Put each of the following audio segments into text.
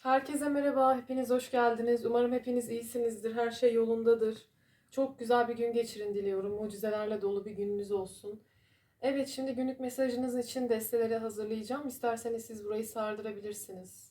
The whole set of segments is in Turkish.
Herkese merhaba, hepiniz hoş geldiniz. Umarım hepiniz iyisinizdir, her şey yolundadır. Çok güzel bir gün geçirin diliyorum. Mucizelerle dolu bir gününüz olsun. Evet, şimdi günlük mesajınız için desteleri hazırlayacağım. İsterseniz siz burayı sardırabilirsiniz.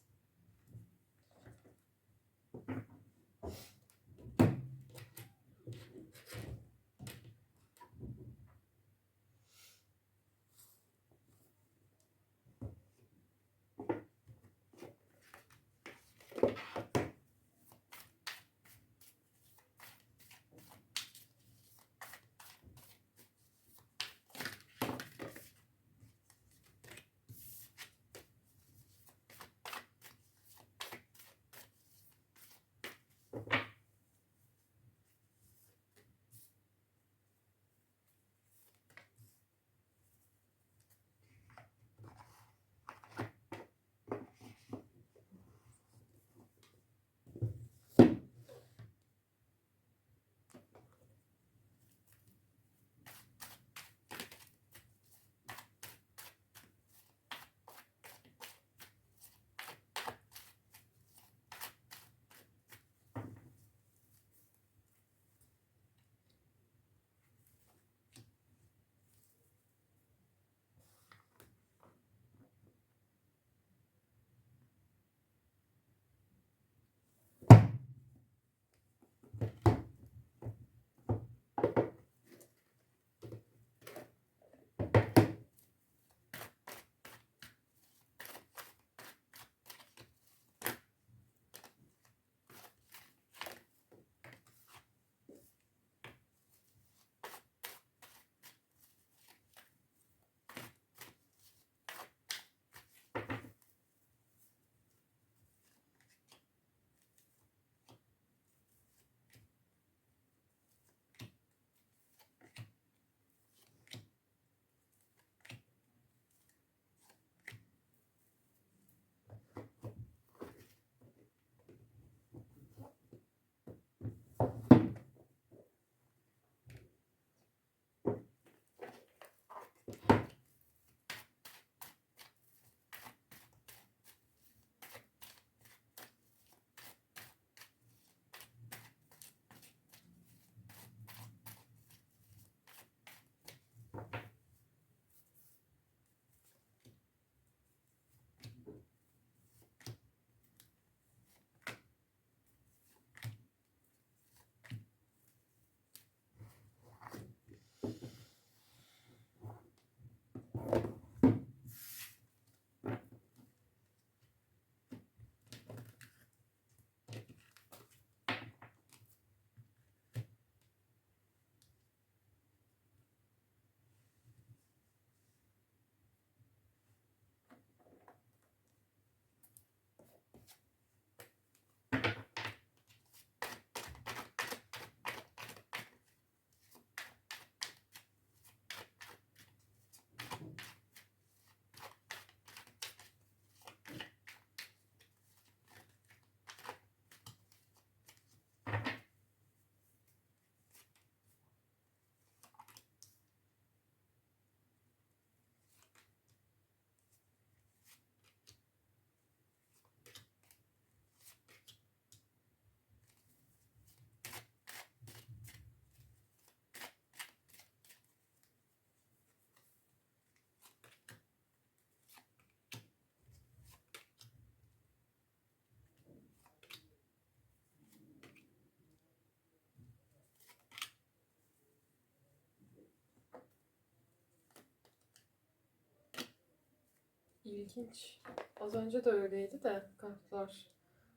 İlginç. Az önce de öyleydi de kartlar.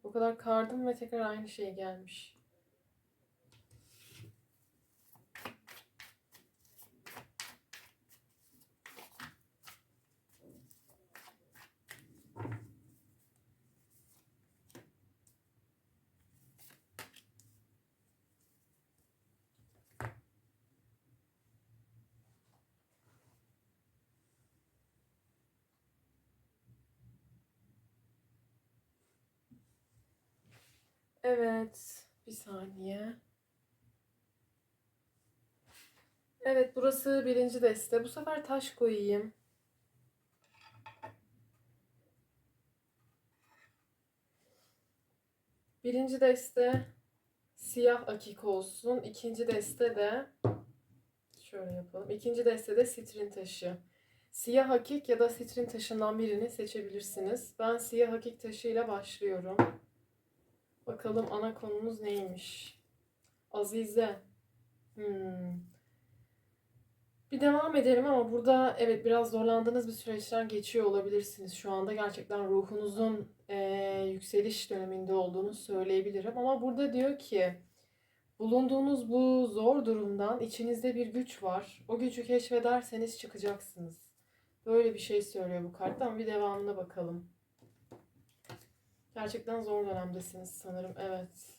O kadar kardım ve tekrar aynı şey gelmiş. Evet. Bir saniye. Evet burası birinci deste. Bu sefer taş koyayım. Birinci deste siyah akik olsun. İkinci deste de şöyle yapalım. İkinci deste de sitrin taşı. Siyah hakik ya da sitrin taşından birini seçebilirsiniz. Ben siyah hakik taşıyla başlıyorum. Bakalım ana konumuz neymiş? Azize. Hmm. Bir devam edelim ama burada evet biraz zorlandığınız bir süreçten geçiyor olabilirsiniz. Şu anda gerçekten ruhunuzun eee, yükseliş döneminde olduğunu söyleyebilirim. Ama burada diyor ki bulunduğunuz bu zor durumdan içinizde bir güç var. O gücü keşfederseniz çıkacaksınız. Böyle bir şey söylüyor bu kartta ama bir devamına bakalım. Gerçekten zor dönemdesiniz sanırım. Evet.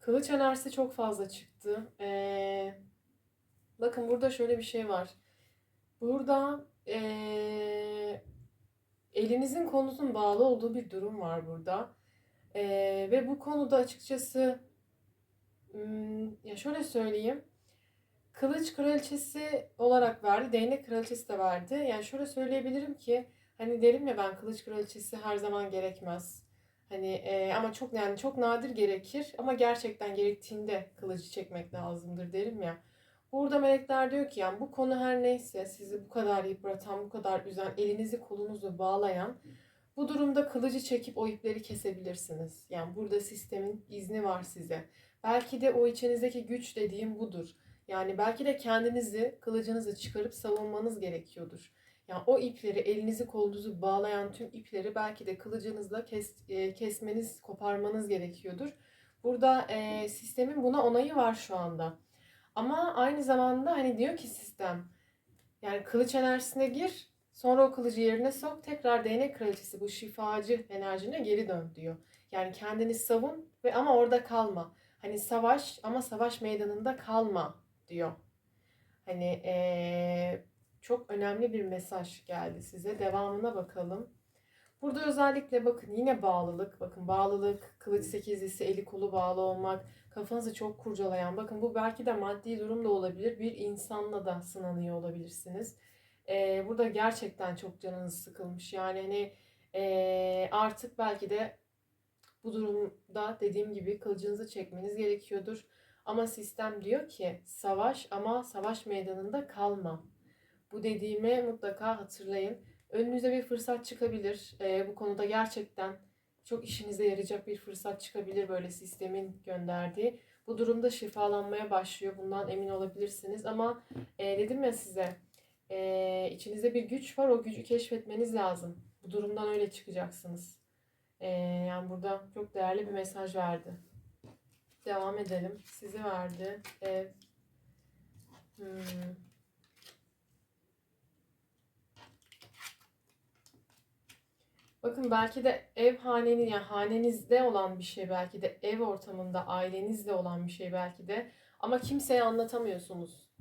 Kılıç enerjisi çok fazla çıktı. Ee, bakın burada şöyle bir şey var. Burada ee, elinizin konunuzun bağlı olduğu bir durum var burada. Ee, ve bu konuda açıkçası hmm, ya şöyle söyleyeyim. Kılıç kraliçesi olarak verdi. Değnek kraliçesi de verdi. Yani şöyle söyleyebilirim ki hani derim ya ben kılıç kraliçesi her zaman gerekmez. Hani e, ama çok yani çok nadir gerekir ama gerçekten gerektiğinde kılıcı çekmek lazımdır derim ya. Burada melekler diyor ki yani bu konu her neyse sizi bu kadar yıpratan, bu kadar üzen, elinizi kolunuzu bağlayan bu durumda kılıcı çekip o ipleri kesebilirsiniz. Yani burada sistemin izni var size. Belki de o içinizdeki güç dediğim budur. Yani belki de kendinizi, kılıcınızı çıkarıp savunmanız gerekiyordur. Yani o ipleri, elinizi kolunuzu bağlayan tüm ipleri belki de kılıcınızla kes, e, kesmeniz, koparmanız gerekiyordur. Burada e, sistemin buna onayı var şu anda. Ama aynı zamanda hani diyor ki sistem, yani kılıç enerjisine gir, sonra o kılıcı yerine sok, tekrar değnek kraliçesi bu şifacı enerjine geri dön diyor. Yani kendini savun ve ama orada kalma. Hani savaş ama savaş meydanında kalma diyor. Hani eee, çok önemli bir mesaj geldi size. Devamına bakalım. Burada özellikle bakın yine bağlılık. Bakın bağlılık, kılıç sekizlisi, eli kolu bağlı olmak, kafanızı çok kurcalayan. Bakın bu belki de maddi durum da olabilir. Bir insanla da sınanıyor olabilirsiniz. Eee, burada gerçekten çok canınız sıkılmış. Yani hani eee, artık belki de bu durumda dediğim gibi kılıcınızı çekmeniz gerekiyordur. Ama sistem diyor ki savaş ama savaş meydanında kalma. Bu dediğimi mutlaka hatırlayın. Önünüze bir fırsat çıkabilir. Ee, bu konuda gerçekten çok işinize yarayacak bir fırsat çıkabilir böyle sistemin gönderdiği. Bu durumda şifalanmaya başlıyor. Bundan emin olabilirsiniz. Ama e, dedim ya size e, içinizde bir güç var. O gücü keşfetmeniz lazım. Bu durumdan öyle çıkacaksınız. E, yani burada çok değerli bir mesaj verdi. Devam edelim. Sizi verdi. Ev. Hmm. Bakın belki de ev hanenin yani hanenizde olan bir şey belki de ev ortamında ailenizde olan bir şey belki de ama kimseye anlatamıyorsunuz.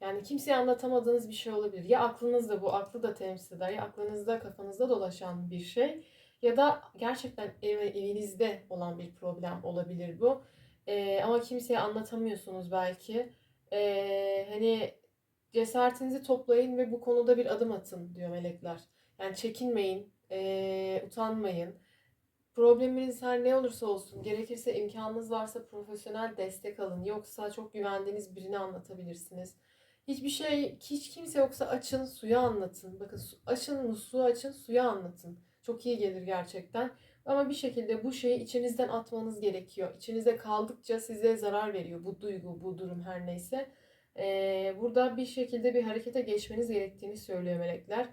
Yani kimseye anlatamadığınız bir şey olabilir. Ya aklınızda bu aklı da temsil eder ya aklınızda kafanızda dolaşan bir şey ya da gerçekten ev, evinizde olan bir problem olabilir bu. Ee, ama kimseye anlatamıyorsunuz belki. Ee, hani cesaretinizi toplayın ve bu konuda bir adım atın diyor melekler. Yani çekinmeyin, ee, utanmayın. Probleminiz her ne olursa olsun, gerekirse imkanınız varsa profesyonel destek alın. Yoksa çok güvendiğiniz birini anlatabilirsiniz. Hiçbir şey, hiç kimse yoksa açın, suya anlatın. Bakın su- açın, musluğu açın, suya anlatın. Çok iyi gelir gerçekten. Ama bir şekilde bu şeyi içinizden atmanız gerekiyor. İçinizde kaldıkça size zarar veriyor bu duygu, bu durum her neyse. Ee, burada bir şekilde bir harekete geçmeniz gerektiğini söylüyor melekler.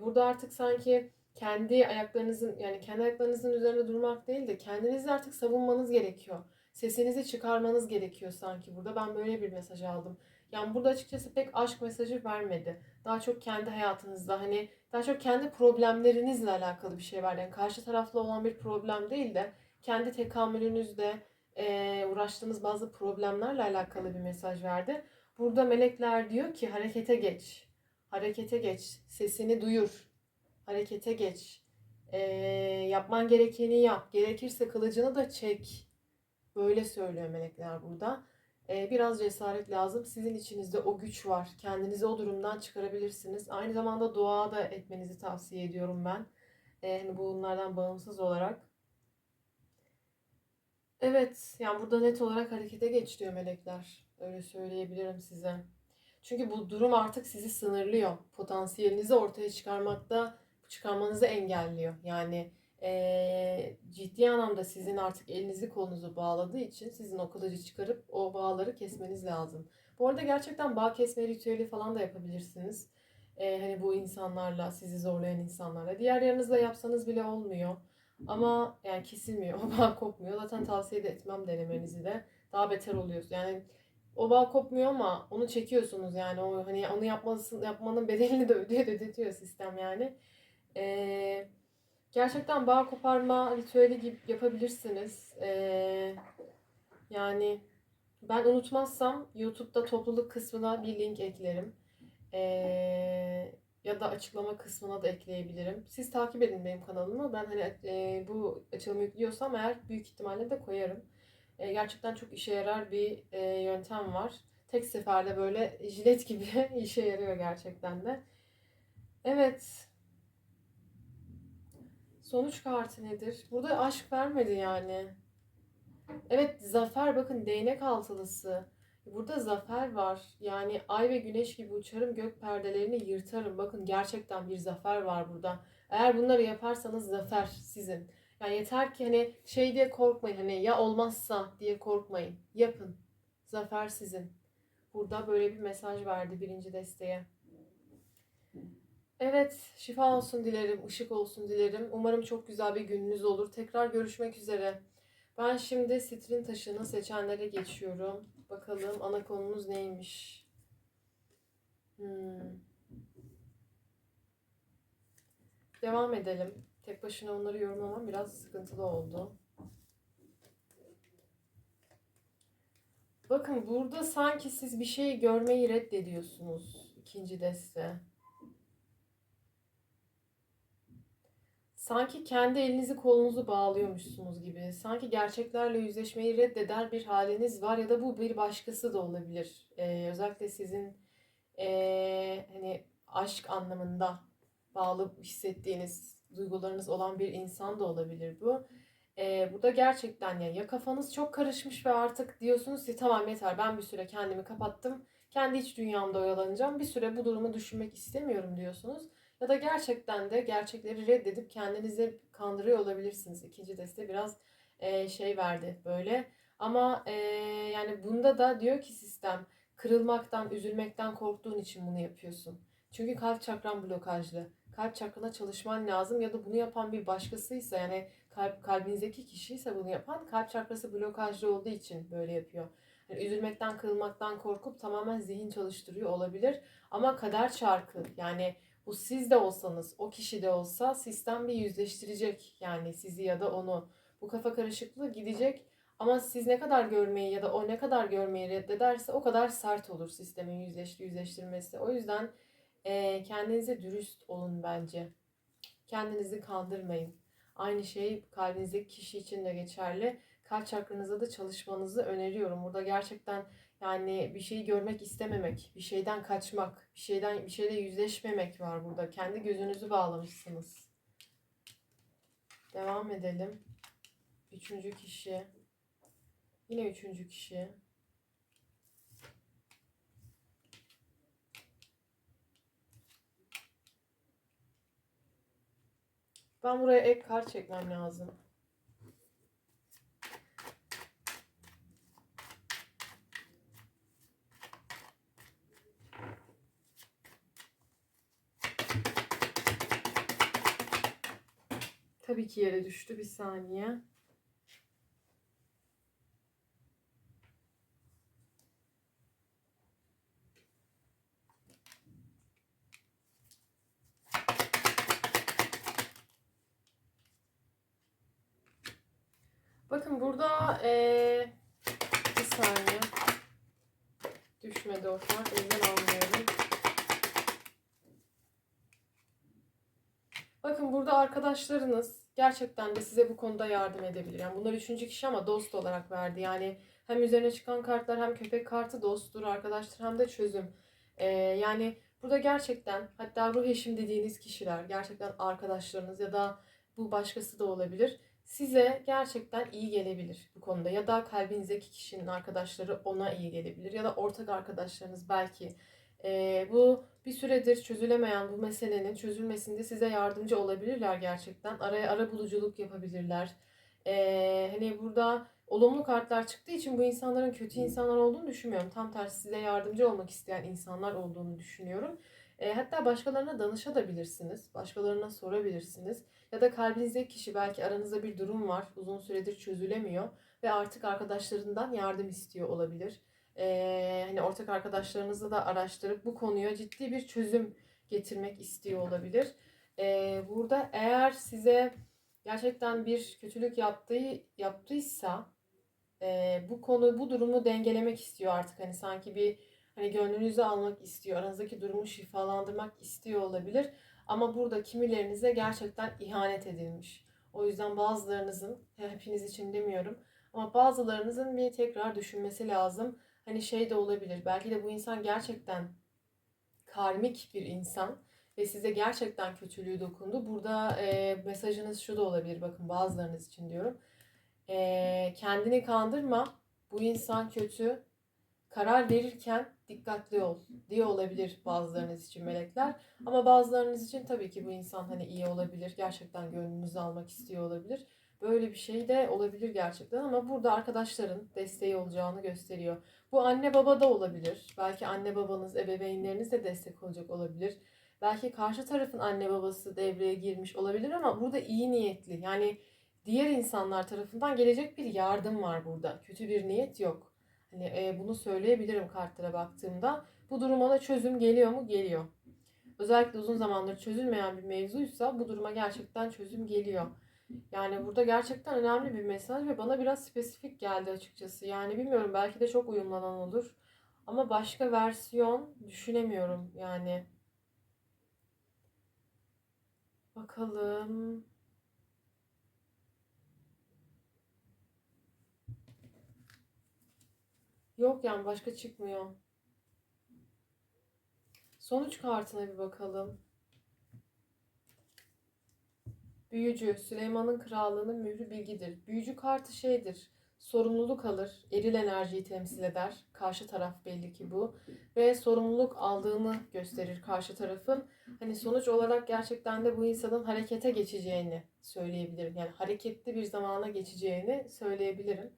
Burada artık sanki kendi ayaklarınızın yani kendi ayaklarınızın üzerinde durmak değil de kendinizi artık savunmanız gerekiyor. Sesinizi çıkarmanız gerekiyor sanki burada. Ben böyle bir mesaj aldım. Yani burada açıkçası pek aşk mesajı vermedi. Daha çok kendi hayatınızda hani daha çok kendi problemlerinizle alakalı bir şey var. Yani karşı taraflı olan bir problem değil de kendi tekamülünüzde eee, uğraştığınız bazı problemlerle alakalı bir mesaj verdi. Burada melekler diyor ki harekete geç. Harekete geç. Sesini duyur. Harekete geç. Eee, yapman gerekeni yap. Gerekirse kılıcını da çek. Böyle söylüyor melekler burada. Ee, biraz cesaret lazım. Sizin içinizde o güç var. Kendinizi o durumdan çıkarabilirsiniz. Aynı zamanda dua da etmenizi tavsiye ediyorum ben. Hani bunlardan bağımsız olarak. Evet, yani burada net olarak harekete geç diyor melekler. Öyle söyleyebilirim size. Çünkü bu durum artık sizi sınırlıyor. Potansiyelinizi ortaya çıkarmakta, çıkarmanızı engelliyor. Yani eee, ciddi anlamda sizin artık elinizi kolunuzu bağladığı için sizin o kılıcı çıkarıp o bağları kesmeniz lazım. Bu arada gerçekten bağ kesme ritüeli falan da yapabilirsiniz. Eee, hani bu insanlarla, sizi zorlayan insanlarla. Diğer yanınızda yapsanız bile olmuyor. Ama yani kesilmiyor. O bağ kopmuyor. Zaten tavsiye de etmem denemenizi de. Daha beter oluyorsun. Yani o bağ kopmuyor ama onu çekiyorsunuz yani. O hani onu yapmasın, yapmanın bedelini de ödüyor, ödetiyor sistem yani. Ee, gerçekten bağ koparma ritüeli gibi yapabilirsiniz. Ee, yani ben unutmazsam YouTube'da topluluk kısmına bir link eklerim. Ee, ya da açıklama kısmına da ekleyebilirim. Siz takip edin benim kanalımı. Ben hani e, bu açılımı yüklüyorsam eğer büyük ihtimalle de koyarım. E, gerçekten çok işe yarar bir e, yöntem var. Tek seferde böyle jilet gibi işe yarıyor gerçekten de. Evet. Sonuç kartı nedir? Burada aşk vermedi yani. Evet zafer bakın değnek altılısı. Burada zafer var. Yani ay ve güneş gibi uçarım gök perdelerini yırtarım. Bakın gerçekten bir zafer var burada. Eğer bunları yaparsanız zafer sizin. Yani yeter ki hani şey diye korkmayın. Hani ya olmazsa diye korkmayın. Yapın. Zafer sizin. Burada böyle bir mesaj verdi birinci desteğe. Evet, şifa olsun dilerim, ışık olsun dilerim. Umarım çok güzel bir gününüz olur. Tekrar görüşmek üzere. Ben şimdi sitrin taşını seçenlere geçiyorum. Bakalım ana konumuz neymiş? Hmm. Devam edelim. Tek başına onları yorumlamam biraz sıkıntılı oldu. Bakın burada sanki siz bir şey görmeyi reddediyorsunuz. ikinci deste. Sanki kendi elinizi kolunuzu bağlıyormuşsunuz gibi. Sanki gerçeklerle yüzleşmeyi reddeder bir haliniz var ya da bu bir başkası da olabilir. Ee, özellikle sizin ee, hani aşk anlamında bağlı hissettiğiniz duygularınız olan bir insan da olabilir bu. Ee, burada gerçekten yani ya kafanız çok karışmış ve artık diyorsunuz ki tamam yeter ben bir süre kendimi kapattım. Kendi iç dünyamda oyalanacağım. Bir süre bu durumu düşünmek istemiyorum diyorsunuz. Ya da gerçekten de gerçekleri reddedip kendinizi kandırıyor olabilirsiniz. İkinci deste biraz e, şey verdi böyle. Ama e, yani bunda da diyor ki sistem kırılmaktan, üzülmekten korktuğun için bunu yapıyorsun. Çünkü kalp çakran blokajlı. Kalp çakrana çalışman lazım ya da bunu yapan bir başkasıysa yani kalp kalbinizdeki kişi ise bunu yapan kalp çakrası blokajlı olduğu için böyle yapıyor. Yani üzülmekten, kırılmaktan korkup tamamen zihin çalıştırıyor olabilir. Ama kader çarkı yani bu siz de olsanız, o kişi de olsa sistem bir yüzleştirecek yani sizi ya da onu. Bu kafa karışıklığı gidecek ama siz ne kadar görmeyi ya da o ne kadar görmeyi reddederse o kadar sert olur sistemin yüzleş, yüzleştirmesi. O yüzden e, kendinize dürüst olun bence. Kendinizi kandırmayın. Aynı şey kalbinizdeki kişi için de geçerli. Kalp çakranıza da çalışmanızı öneriyorum. Burada gerçekten yani bir şeyi görmek istememek, bir şeyden kaçmak, bir şeyden bir şeyle yüzleşmemek var burada. Kendi gözünüzü bağlamışsınız. Devam edelim. Üçüncü kişi. Yine üçüncü kişi. Ben buraya ek kart çekmem lazım. Tabii ki yere düştü. Bir saniye. Bakın burada eee, bir saniye. Düşmedi o kart. O yüzden almıyorum. Bakın burada arkadaşlarınız gerçekten de size bu konuda yardım edebilir. Yani bunlar üçüncü kişi ama dost olarak verdi. Yani hem üzerine çıkan kartlar hem köpek kartı dosttur, arkadaştır hem de çözüm. Ee, yani burada gerçekten hatta ruh eşim dediğiniz kişiler gerçekten arkadaşlarınız ya da bu başkası da olabilir. size gerçekten iyi gelebilir bu konuda. Ya da kalbinizdeki kişinin arkadaşları ona iyi gelebilir. Ya da ortak arkadaşlarınız belki. Ee, bu bir süredir çözülemeyen bu meselenin çözülmesinde size yardımcı olabilirler gerçekten. Araya ara buluculuk yapabilirler. Ee, hani burada olumlu kartlar çıktığı için bu insanların kötü insanlar olduğunu düşünmüyorum. Tam tersi size yardımcı olmak isteyen insanlar olduğunu düşünüyorum. E, hatta başkalarına danışabilirsiniz. Başkalarına sorabilirsiniz. Ya da kalbinizdeki kişi belki aranızda bir durum var. Uzun süredir çözülemiyor. Ve artık arkadaşlarından yardım istiyor olabilir. E, hani ortak arkadaşlarınızı da araştırıp bu konuya ciddi bir çözüm getirmek istiyor olabilir. E, burada eğer size gerçekten bir kötülük yaptığı yaptıysa e, bu konu bu durumu dengelemek istiyor artık. Hani sanki bir hani gönlünüzü almak istiyor aranızdaki durumu şifalandırmak istiyor olabilir. Ama burada kimilerinize gerçekten ihanet edilmiş. O yüzden bazılarınızın hepiniz için demiyorum ama bazılarınızın bir tekrar düşünmesi lazım hani şey de olabilir belki de bu insan gerçekten karmik bir insan ve size gerçekten kötülüğü dokundu. Burada e, mesajınız şu da olabilir bakın bazılarınız için diyorum e, kendini kandırma. Bu insan kötü. Karar verirken dikkatli ol diye olabilir bazılarınız için melekler. Ama bazılarınız için tabii ki bu insan hani iyi olabilir. Gerçekten gönlünüzü almak istiyor olabilir. Böyle bir şey de olabilir gerçekten ama burada arkadaşların desteği olacağını gösteriyor. Bu anne baba da olabilir. Belki anne babanız, ebeveynleriniz de destek olacak olabilir. Belki karşı tarafın anne babası devreye girmiş olabilir ama burada iyi niyetli. Yani diğer insanlar tarafından gelecek bir yardım var burada. Kötü bir niyet yok. Hani e, bunu söyleyebilirim kartlara baktığımda. Bu duruma da çözüm geliyor mu? Geliyor. Özellikle uzun zamandır çözülmeyen bir mevzuysa bu duruma gerçekten çözüm geliyor. Yani burada gerçekten önemli bir mesaj ve bana biraz spesifik geldi açıkçası. Yani bilmiyorum belki de çok uyumlanan olur. Ama başka versiyon düşünemiyorum yani. Bakalım. Yok yani başka çıkmıyor. Sonuç kartına bir bakalım. Büyücü, Süleyman'ın krallığının mührü bilgidir. Büyücü kartı şeydir, sorumluluk alır, eril enerjiyi temsil eder. Karşı taraf belli ki bu. Ve sorumluluk aldığını gösterir karşı tarafın. Hani sonuç olarak gerçekten de bu insanın harekete geçeceğini söyleyebilirim. Yani hareketli bir zamana geçeceğini söyleyebilirim.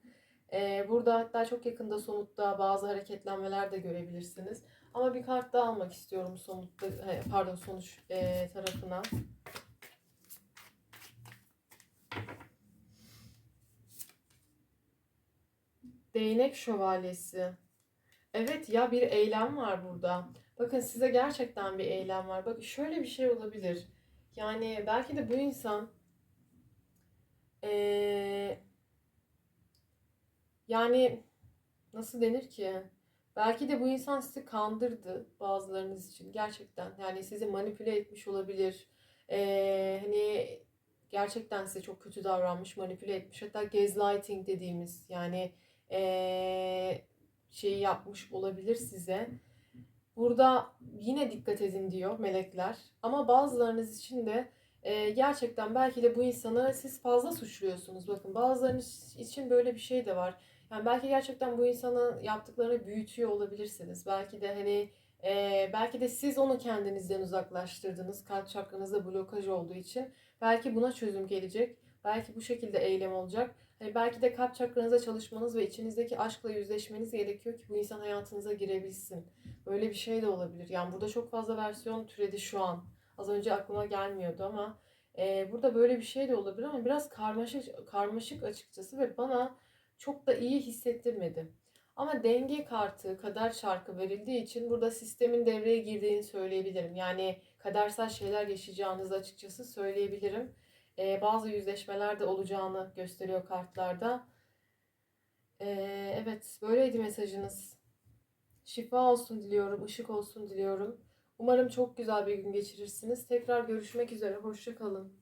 Ee, burada hatta çok yakında somutta bazı hareketlenmeler de görebilirsiniz. Ama bir kart daha almak istiyorum somutta, pardon sonuç e, tarafına. Değnek şövalyesi. Evet ya bir eylem var burada. Bakın size gerçekten bir eylem var. Bakın şöyle bir şey olabilir. Yani belki de bu insan ee, yani nasıl denir ki? Belki de bu insan sizi kandırdı bazılarınız için gerçekten. Yani sizi manipüle etmiş olabilir. Ee, hani gerçekten size çok kötü davranmış, manipüle etmiş. Hatta gaslighting dediğimiz yani ee, şeyi yapmış olabilir size. Burada yine dikkat edin diyor melekler. Ama bazılarınız için de e, gerçekten belki de bu insanı siz fazla suçluyorsunuz. Bakın bazılarınız için böyle bir şey de var. Yani belki gerçekten bu insanın yaptıklarını büyütüyor olabilirsiniz. Belki de hani e, belki de siz onu kendinizden uzaklaştırdınız. Kalp çakranızda blokaj olduğu için. Belki buna çözüm gelecek. Belki bu şekilde eylem olacak. Hani belki de kalp çakranıza çalışmanız ve içinizdeki aşkla yüzleşmeniz gerekiyor ki bu insan hayatınıza girebilsin. Böyle bir şey de olabilir. Yani burada çok fazla versiyon türedi şu an. Az önce aklıma gelmiyordu ama e, burada böyle bir şey de olabilir ama biraz karmaşık, karmaşık açıkçası ve bana çok da iyi hissettirmedi. Ama denge kartı, kader şarkı verildiği için burada sistemin devreye girdiğini söyleyebilirim. Yani kadersel şeyler yaşayacağınızı açıkçası söyleyebilirim. Ee, bazı yüzleşmeler de olacağını gösteriyor kartlarda. Ee, evet, böyleydi mesajınız. Şifa olsun diliyorum, ışık olsun diliyorum. Umarım çok güzel bir gün geçirirsiniz. Tekrar görüşmek üzere, hoşçakalın.